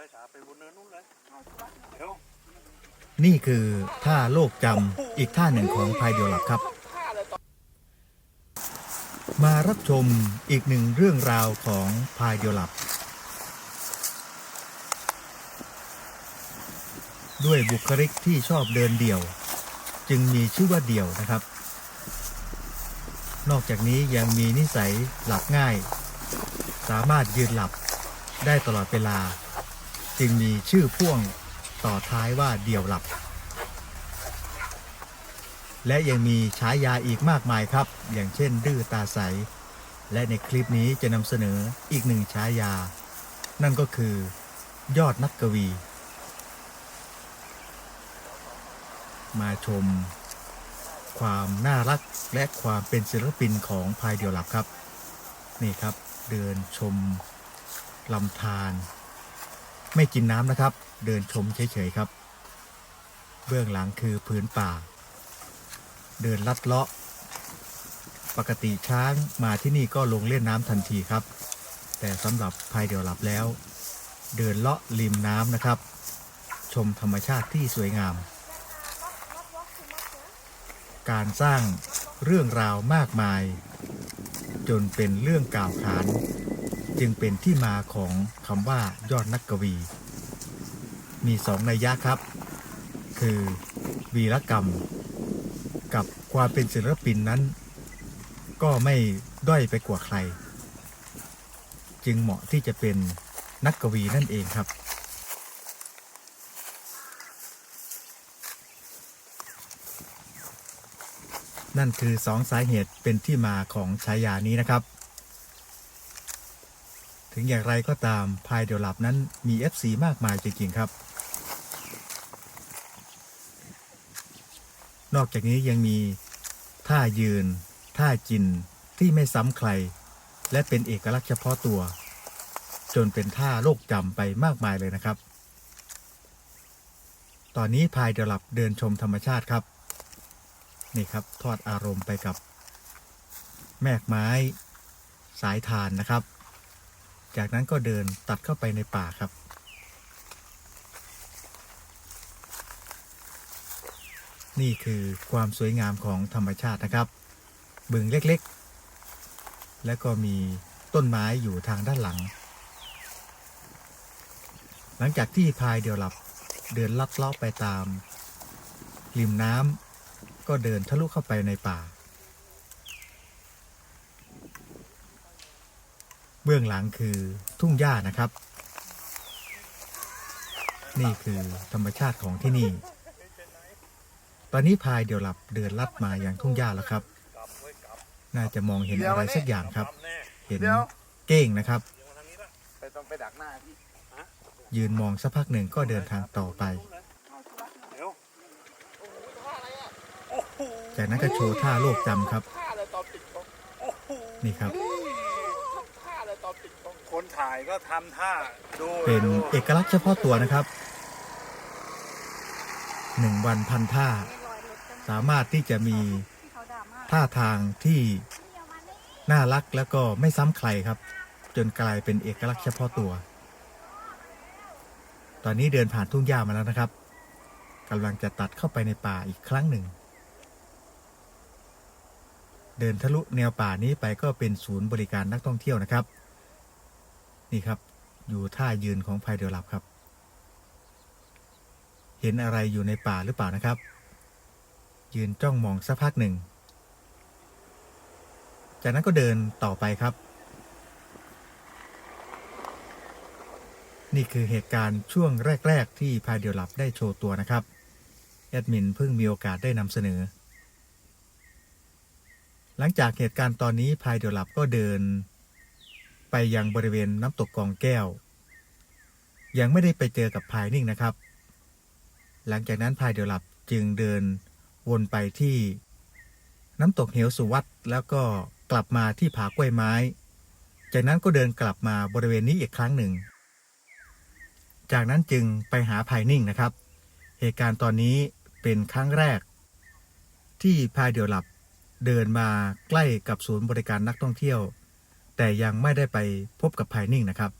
เลยสาไปบนเนินนู้นเลยเดี๋ยวนี่คือท่าโลกจำอีกท่าหนึ่งของพายเดียวหลับครับ มารับชมอีกหนึ่งเรื่องราวของพายเดียวหลับ ด้วยบุคลิกที่ชอบเดินเดี่ยว จึงมีชื่อว่าเดี่ยวนะครับ นอกจากนี้ยังมีนิสัยหลับง่าย สามารถยืนหลับได้ตลอดเวลา จึงมีชื่อพ่วงต่อท้ายว่าเดี่ยวหลับ และยังมีฉายาอีกมากมายครับ อย่างเช่น ดื้อตาใส และในคลิปนี้จะนำเสนออีกหนึ่งฉายา นั่นก็คือยอดนักกวี มาชม ความน่ารักและความเป็นศิลปินของพายเดี่ยวหลับครับ นี่ครับเดินชมลำธาร ไม่กินน้ำนะครับ เดินชมเฉยๆครับ เบื้องหลังคือพื้นป่า เดินลัดเลาะ ปกติช้างมาที่นี่ก็ลงเล่นน้ำทันทีครับ แต่สำหรับพายเดียวหลับแล้ว เดินเลาะริมน้ำนะครับ ชมธรรมชาติที่สวยงาม การสร้างเรื่องราวมากมาย จนเป็นเรื่องกล่าวขาน จึงเป็นที่มาของคำว่ายอดนักกวี มีสองนัยยะครับ คือวีรกรรม กับความเป็นศิลปินนั้น ก็ไม่ด้อยไปกว่าใคร จึงเหมาะที่จะเป็นนักกวีนั่นเองครับนั่นคือสองสาเหตุเป็นที่มาของฉายานี้นะครับ ถึงอย่างไรก็ตามพายเดียวหลับนั้นมี FC มากมายจริงๆครับ นอกจากนี้ยังมีท่ายืน ท่าจินที่ไม่ซ้ำใคร และเป็นเอกลักษณ์เฉพาะตัว จนเป็นท่าโลกจำไปมากมายเลยนะครับ ตอนนี้พายเดียวหลับเดินชมธรรมชาติครับ นี่ครับทอดอารมณ์ไปกับ แมกไม้ สายทานนะครับ จากนั้นก็เดินตัดเข้าไปในป่าครับ นี่คือความสวยงามของธรรมชาตินะครับ บึงเล็กๆ และก็มีต้นไม้อยู่ทางด้านหลัง หลังจากที่พายเดียวหลับเดินลัดเลาะไปตามริมน้ำก็เดินทะลุเข้าไปในป่า เบื้องหลังคือทุ่งหญ้านะครับ นี่คือธรรมชาติของที่นี่ ตอนนี้พายเดี๋ยวหลับเดินลัดมาอย่างทุ่งหญ้าแล้วครับ น่าจะมองเห็นอะไรสักอย่างครับ เห็นเก้งนะครับ ยืนมองสักพักหนึ่งก็เดินทางต่อไป จากนั้นก็โชว์ท่าโลกจำครับ นี่ครับ ท่าเลยตอนปิดกล้อง คน ถ่ายก็ทำท่าดูเป็นดูเอกลักษณ์เฉพาะตัวนะครับหนึ่งวันพันท่า สามารถที่จะมีท่าทางที่น่ารักแล้วก็ไม่ซ้ำใครครับ จนกลายเป็นเอกลักษณ์เฉพาะตัว ตอนนี้เดินผ่านทุ่งหญ้ามาแล้วนะครับกำลังจะตัดเข้าไปในป่าอีกครั้งหนึ่ง เดินทะลุแนวป่านี้ไปก็เป็นศูนย์บริการนักท่องเที่ยวนะครับ นี่ครับ อยู่ท่ายืนของพายเดียวหลับครับ เห็นอะไรอยู่ในป่าหรือเปล่านะครับ ยืนจ้องมองสักพักหนึ่ง จากนั้นก็เดินต่อไปครับ นี่คือเหตุการณ์ช่วงแรก ๆ ที่พายเดียวหลับได้โชว์ตัวนะครับแอดมินเพิ่งมีโอกาสได้นำเสนอ หลังจากเหตุการณ์ตอนนี้พายเดียวหลับก็เดิน ไปยังบริเวณน้ำตกกองแก้ว ยังไม่ได้ไปเจอกับพายนิ่งนะครับ หลังจากนั้นพายเดียวหลับจึงเดินวนไปที่น้ำตกเหวสุวัตแล้วก็กลับมาที่ผากล้วยไม้ จากนั้นก็เดินกลับมาบริเวณนี้อีกครั้งหนึ่ง จากนั้นจึงไปหาพายนิ่งนะครับ เหตุการณ์ตอนนี้เป็นครั้งแรก ที่พายเดียวหลับเดินมาใกล้กับศูนย์บริการนักท่องเที่ยว แต่ยังไม่ได้ไปพบกับพายนิ่งนะครับ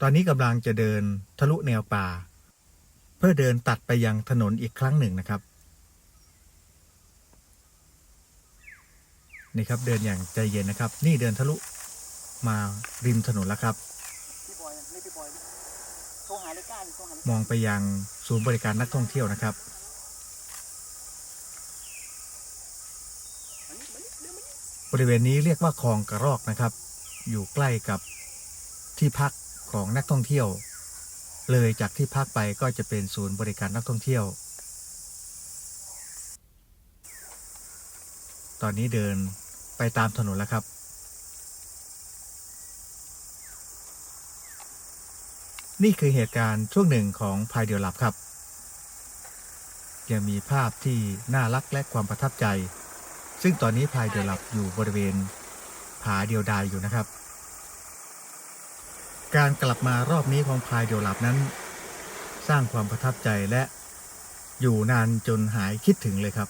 ตอนนี้กำลังจะเดินทะลุแนวป่า เพื่อเดินตัดไปยังถนนอีกครั้งหนึ่งนะครับ นี่ครับเดินอย่างใจเย็นนะครับ นี่เดินทะลุมาริมถนนแล้วครับมองไปยังศูนย์บริการนักท่องเที่ยวนะครับ บริเวณนี้เรียกว่าคลองกระรอกนะครับ อยู่ใกล้กับที่พักของนักท่องเที่ยว เลยจากที่พักไปก็จะเป็นศูนย์บริการนักท่องเที่ยว ตอนนี้เดินไปตามถนนแล้วครับนี่คือเหตุการณ์ช่วงหนึ่งของพายเดียวหลับครับ ยังมีภาพที่น่ารักและความประทับใจ ซึ่งตอนนี้พายเดียวหลับอยู่บริเวณผาเดียวดายอยู่นะครับ การกลับมารอบนี้ของพายเดียวหลับนั้น สร้างความประทับใจและอยู่นานจนหายคิดถึงเลยครับ